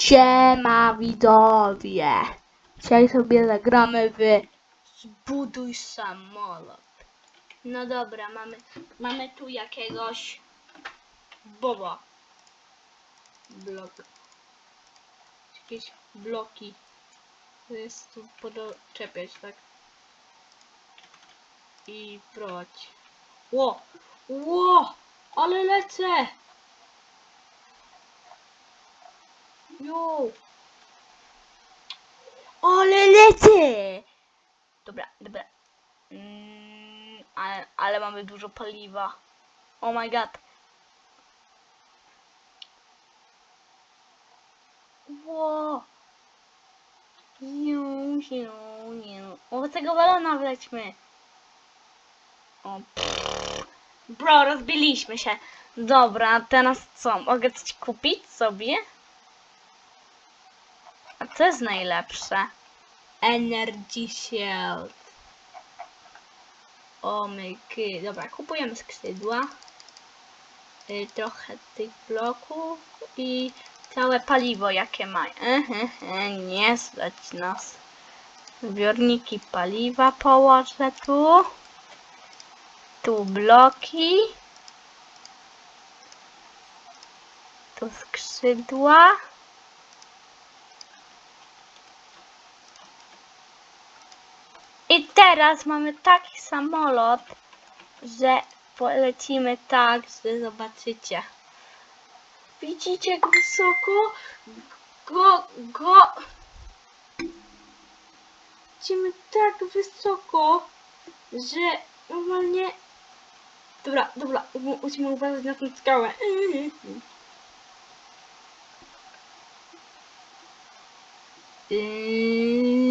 Siema widzowie! Dzisiaj sobie zagramy w Zbuduj samolot. No dobra, mamy, mamy tu jakiegoś Boba. Blok. Jakieś bloki. To jest tu podczepiać, tak? I prowadź. Ło! Ło! Ale lecę! Jo! Ale lecę! Dobra, dobra. Mm, ale, ale mamy dużo paliwa. Oh my god. Ziu, ziu, ziu. O, tego balona wlećmy. O. Bro, rozbiliśmy się. Dobra, teraz co? Mogę coś kupić sobie? A co jest najlepsze? Energy Shield. O myky. Dobra, kupujemy skrzydła. Y, trochę tych bloków i całe paliwo jakie mają. Nie stać nas. Zbiorniki paliwa położę tu. Tu bloki. Tu skrzydła. Teraz mamy taki samolot, że polecimy tak, że zobaczycie. Widzicie jak wysoko? Go, go. Lecimy tak wysoko, że normalnie... Dobra, dobra, mu- musimy uważać na tą skałę. Yy.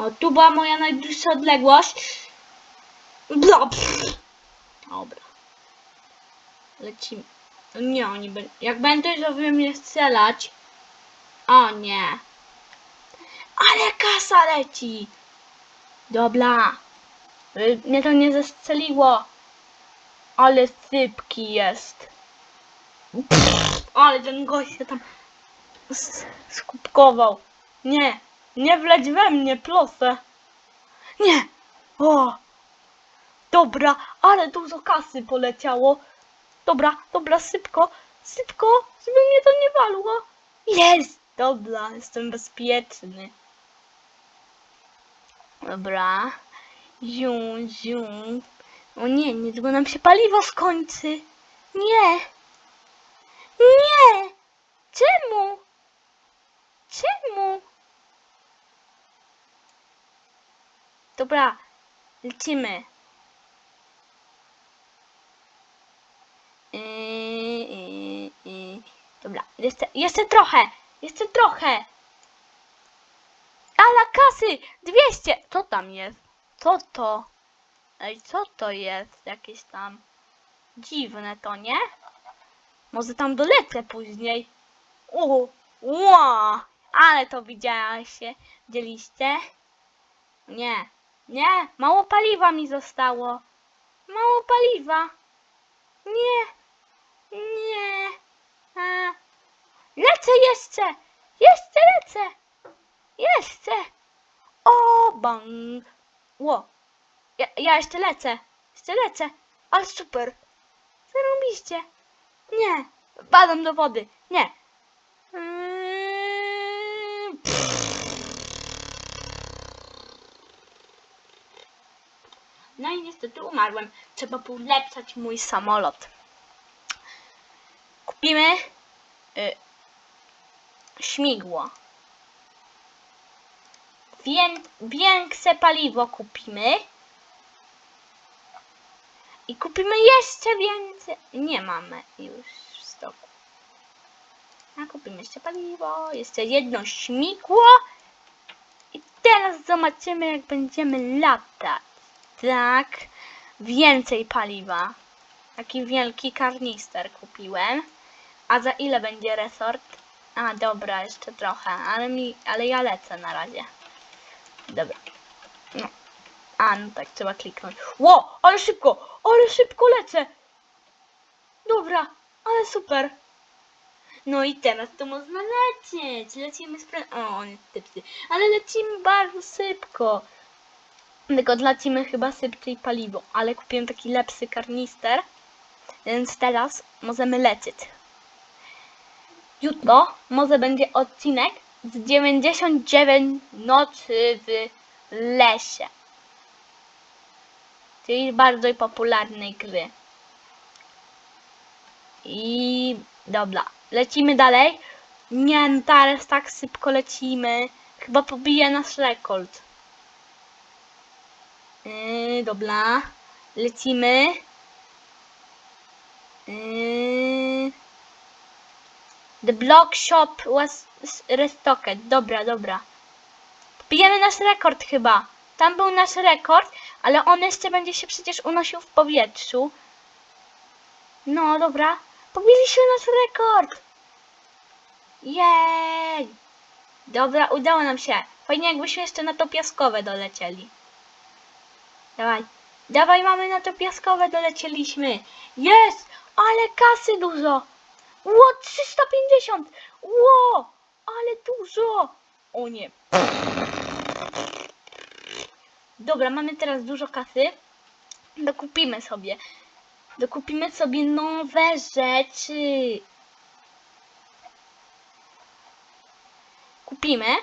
O, tu była moja najdłuższa odległość. Bla. Dobra. Lecimy. Nie, oni będą. Jak będę, wy mnie strzelać. O nie. Ale kasa leci. Dobra. Y, Mnie to nie zestrzeliło. Ale sypki jest. Pff, ale ten gość się tam skupkował. Nie, nie wleć we mnie, proszę. Nie. O. Dobra, ale dużo kasy poleciało. Dobra, dobra, szybko, szybko, żeby mnie to nie walło. Jest, dobra, jestem bezpieczny. Dobra. Ziu, ziu. O nie, niedługo nam się paliwo skończy. Nie. Nie. Czemu? Czemu? Dobra, lecimy. Yy, yy, yy. Dobra, jeszcze, jeszcze trochę, jeszcze trochę. Ala kasy, 200. Co tam jest? Co to? Ej, co to jest? Jakieś tam dziwne to, nie? Może tam dolecę później. O, ła, ale to widziałaście, widzieliście? Nie, nie, mało paliwa mi zostało. Mało paliwa. Nie, nie. A. Lecę jeszcze, jeszcze lecę. Jeszcze. O, bang. Ło. Ja, ja jeszcze lecę. Jeszcze lecę. Ale super. Zarobiście. Nie. Padam do wody. Nie. Mm, No i niestety umarłem. Trzeba ulepszać mój samolot. Kupimy y, śmigło. Wię, większe paliwo kupimy. I kupimy jeszcze więcej. Nie mamy już w stoku. A kupimy jeszcze paliwo, jeszcze jedno śmigło. I teraz zobaczymy, jak będziemy latać. Tak, więcej paliwa. Taki wielki karnister kupiłem. A za ile będzie resort? A, dobra, jeszcze trochę, ale mi, ale ja lecę na razie. Dobra. No. A, no tak, trzeba kliknąć. Ło, ale szybko, ale szybko lecę. Dobra, ale super. No i teraz to można lecieć. Lecimy z pre... O, szybcy. Ale lecimy bardzo szybko. Tylko lecimy chyba szybciej paliwo. Ale kupiłem taki lepszy karnister. Więc teraz możemy lecieć. Jutro może będzie odcinek z 99 nocy w lesie. Czyli bardzo popularnej gry. I dobra, lecimy dalej. Nie, no teraz tak szybko lecimy. Chyba pobije nasz rekord. Yy, dobra, lecimy. Yy, the Block Shop was restocked. Dobra, dobra. Pobijemy nasz rekord chyba. Tam był nasz rekord, ale on jeszcze będzie się przecież unosił w powietrzu. No dobra. Pobiliśmy nasz rekord. Jej. Dobra, udało nam się. Fajnie jakbyśmy jeszcze na to piaskowe dolecieli. Dawaj. Dawaj, mamy na to piaskowe dolecieliśmy. Jest! Ale kasy dużo. Ło, 350. Ło, ale dużo. O nie. Dobra, mamy teraz dużo kasy. Dokupimy sobie. Dokupimy sobie nowe rzeczy. Kupimy.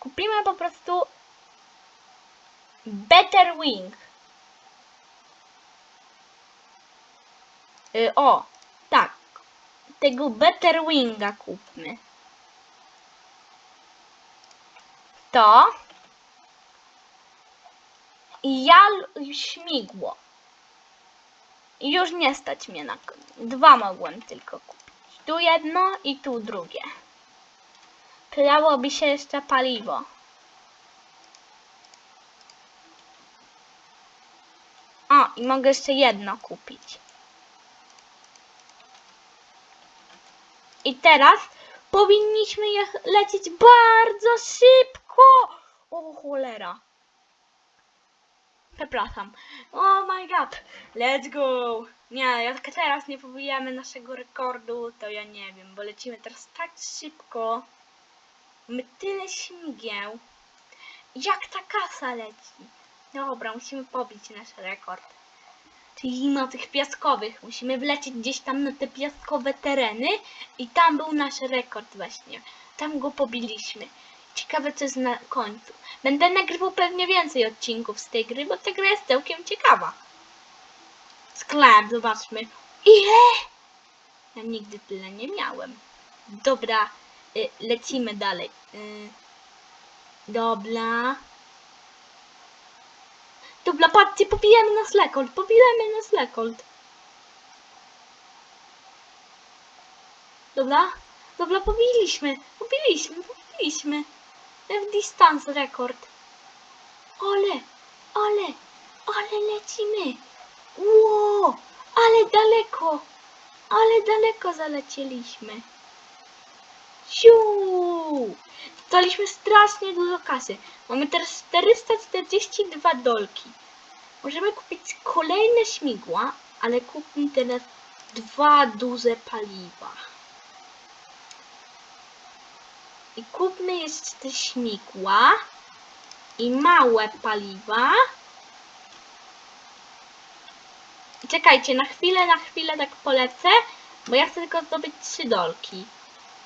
Kupimy po prostu Better Wing. Y, o, tak. Tego Better Winga kupmy. To. I ja l- śmigło. Już nie stać mnie na dwa mogłem tylko kupić. Tu jedno i tu drugie. Przydałoby się jeszcze paliwo. O, i mogę jeszcze jedno kupić. I teraz powinniśmy je lecieć bardzo szybko. O cholera. Przepraszam. Oh my god. Let's go. Nie, jak teraz nie pobijemy naszego rekordu, to ja nie wiem, bo lecimy teraz tak szybko. My tyle śmigieł. Jak ta kasa leci? Dobra, musimy pobić nasz rekord. Na tych piaskowych. Musimy wlecieć gdzieś tam na te piaskowe tereny i tam był nasz rekord właśnie. Tam go pobiliśmy. Ciekawe co jest na końcu. Będę nagrywał pewnie więcej odcinków z tej gry, bo ta gra jest całkiem ciekawa. Sklep, zobaczmy. Ile? Ja nigdy tyle nie miałem. Dobra, y, lecimy dalej. Y, dobra. Dobra, patrzcie, pobijamy nas lekord, pobijamy nas lekord. Dobra, dobra, pobiliśmy, pobiliśmy, pobiliśmy. W distance rekord. Ale, ale, ale lecimy. Ło, ale daleko, ale daleko zalecieliśmy. Siu! Dostaliśmy strasznie dużo kasy. Mamy teraz 442 dolki. Możemy kupić kolejne śmigła, ale kupmy teraz dwa duże paliwa. I kupmy jeszcze te śmigła i małe paliwa. I czekajcie, na chwilę, na chwilę tak polecę, bo ja chcę tylko zdobyć trzy dolki.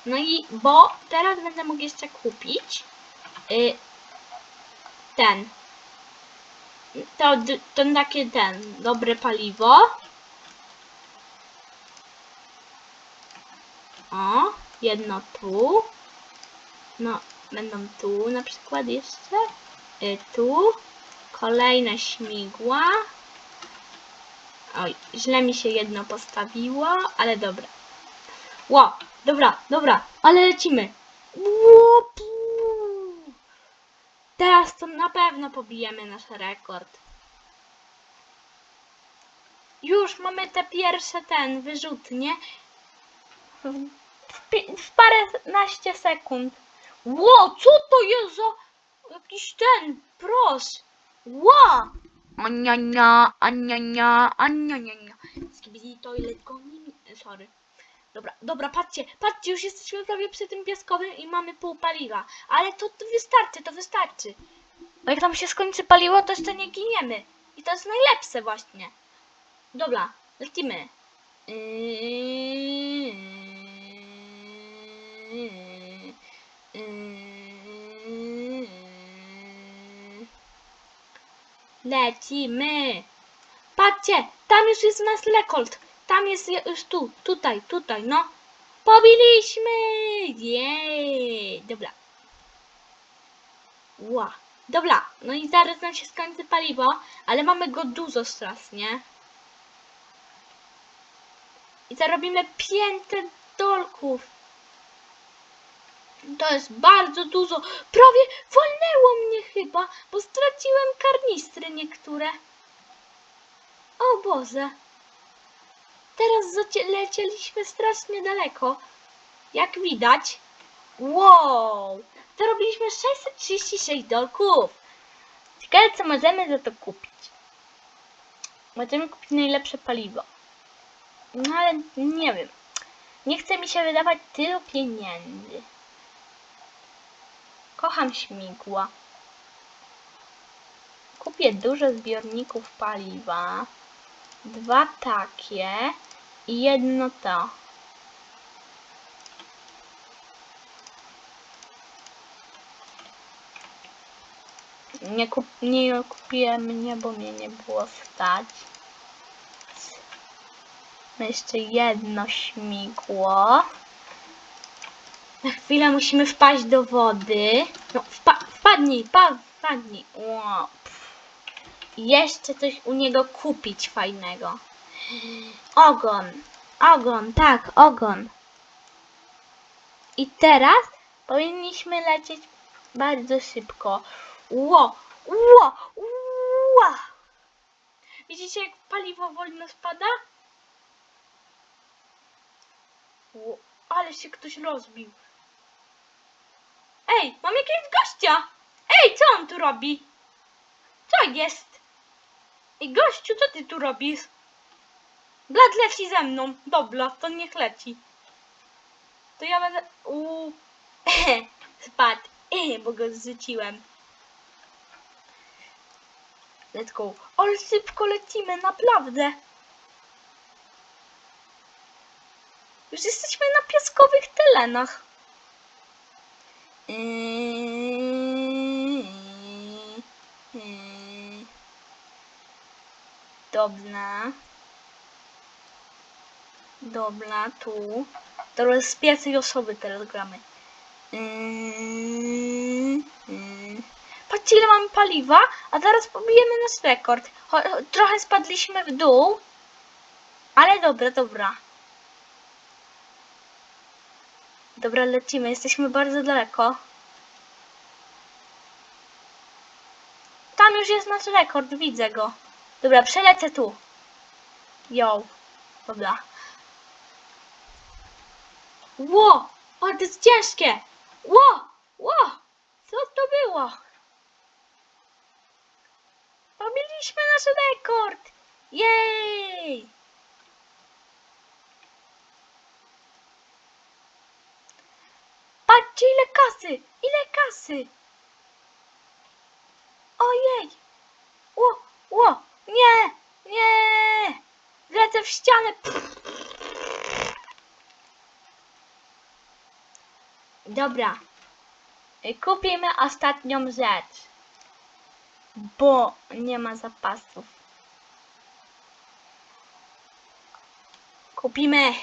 No i, bo teraz będę mógł jeszcze kupić y, ten. To, to takie ten, dobre paliwo. O, jedno tu. No, będą tu na przykład jeszcze. Y, tu. Kolejne śmigła. Oj, źle mi się jedno postawiło, ale dobra. Ło, dobra, dobra, ale lecimy. Łopu. Teraz to na pewno pobijemy nasz rekord. Już mamy te pierwsze ten wyrzutnie. W, w, w paręnaście sekund. Ło, co to jest za jakiś ten pros? Ło! Aniania, aniania, aniania. Skibidi toilet going. Sorry. Dobra, dobra, patrzcie, patrzcie, już jesteśmy prawie przy tym piaskowym i mamy pół paliwa. Ale to, to wystarczy, to wystarczy. Bo jak tam się skończy paliwo, to jeszcze nie giniemy. I to jest najlepsze właśnie. Dobra, lecimy. Lecimy. Patrzcie, tam już jest nasz rekord. Tam jest je- już tu, tutaj, tutaj, no. Pobiliśmy! Jej! Dobra. Ła. Dobra, no i zaraz nam się skończy paliwo, ale mamy go dużo strasznie. I zarobimy 500 dolków. To jest bardzo dużo. Prawie wolnęło mnie chyba, bo straciłem karnistry niektóre. O Boże. Teraz lecieliśmy strasznie daleko. Jak widać. Wow! Zarobiliśmy 636 dolków. Ciekawe co możemy za to kupić. Możemy kupić najlepsze paliwo. No ale nie wiem. Nie chce mi się wydawać tylu pieniędzy. Kocham śmigła. Kupię dużo zbiorników paliwa. Dwa takie i jedno to. Nie, kup, nie kupiłem mnie, bo mnie nie było stać. Jeszcze jedno śmigło. Na chwilę musimy wpaść do wody. No, wpa wpadnij, pa wpadnij. Wow. Jeszcze coś u niego kupić fajnego. Ogon. Ogon, tak, ogon. I teraz powinniśmy lecieć bardzo szybko. Ło, ło, ło. Widzicie, jak paliwo wolno spada? Ło, ale się ktoś rozbił. Ej, mam jakiegoś gościa! Ej, co on tu robi? Co jest? Ej, gościu, co ty tu robisz? Blad leci ze mną. Dobra, to niech leci. To ja będę... Uuu. Spadł. Bo go zrzuciłem. Let's go. Ale szybko lecimy, naprawdę. Już jesteśmy na piaskowych terenach. Dobra. Dobra, tu. Teraz z pierwszej osoby teraz gramy. Yy, yy. Patrzcie ile mamy paliwa, a teraz pobijemy nasz rekord. Trochę spadliśmy w dół, ale dobra, dobra. Dobra, lecimy, jesteśmy bardzo daleko. Tam już jest nasz rekord, widzę go. Dobra, przelecę tu. Yo. Dobra. Ło! Ale to jest ciężkie! Ło! Ło! Co to było? Pobiliśmy nasz rekord! Jej! Patrzcie ile kasy! Ile kasy! Ojej! Ło! Ło! Nie! Nie! Lecę w ścianę! Dobra. Y, Kupimy ostatnią rzecz. Bo nie ma zapasów. Kupimy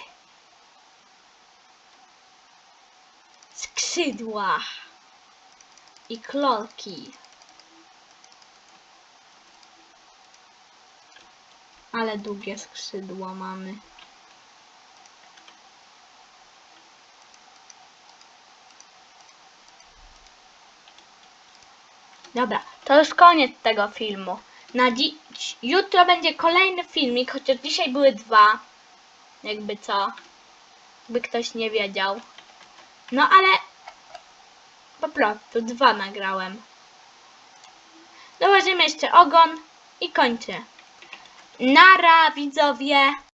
skrzydła i klolki. Ale długie skrzydła mamy. Dobra, to już koniec tego filmu. Na dziś, jutro będzie kolejny filmik, chociaż dzisiaj były dwa. Jakby co. By ktoś nie wiedział. No ale po prostu dwa nagrałem. Dołożymy jeszcze ogon i kończę. Nara widzowie!